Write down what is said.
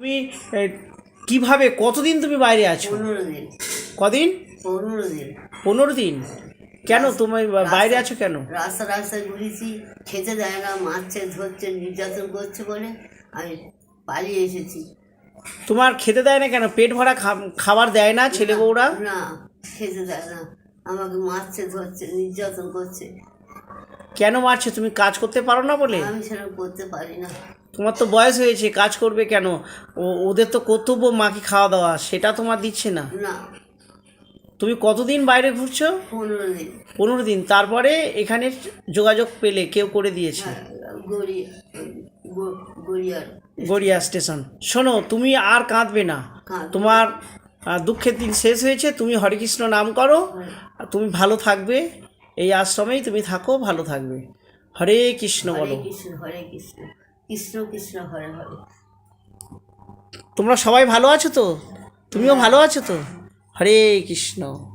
তুমি কীভাবে কতদিন তুমি বাইরে আছো? পনেরো দিন। কদিন? পনেরো দিন। পনেরো দিন। কেন তুমি বাইরে আছো কেন? রাস্তা রাস্তায় ঘুরেছি খেতে দেয় না মারছে ধরছে নির্যাতন করছে বলে আমি পালিয়ে এসেছি। তোমার খেতে দেয় না কেন? পেট ভরা খাবার দেয় না ছেলে বউরা? না খেতে দেয় না। আমাকে মারছে ধরছে নির্যাতন করছে। কেন মারছে? তুমি কাজ করতে পারো না বলে? আমি সেরকম করতে পারি না। তোমার তো বয়স হয়েছে কাজ করবে কেন? ও ওদের তো কর্তব্য মাকে খাওয়া দাওয়া সেটা তোমার দিচ্ছে না। তুমি কতদিন বাইরে ঘুরছো? পনেরো দিন। তারপরে এখানে যোগাযোগ পেলে কেউ করে দিয়েছে? হ্যাঁ, গড়িয়া স্টেশন। শোনো তুমি আর কাঁদবে না। তোমার দুঃখের দিন শেষ হয়েছে তুমি হরেকৃষ্ণ নাম করো। তুমি ভালো থাকবে। এই আশ্রমেই তুমি থাকো ভালো থাকবে। হরে কৃষ্ণ হরে বলো কৃষ্ণ হরে কৃষ্ণ। কৃষ্ণ কৃষ্ণ হরে হরে। তোমরা সবাই ভালো আছো তো? তুমিও ভালো আছো তো? হরে কৃষ্ণ।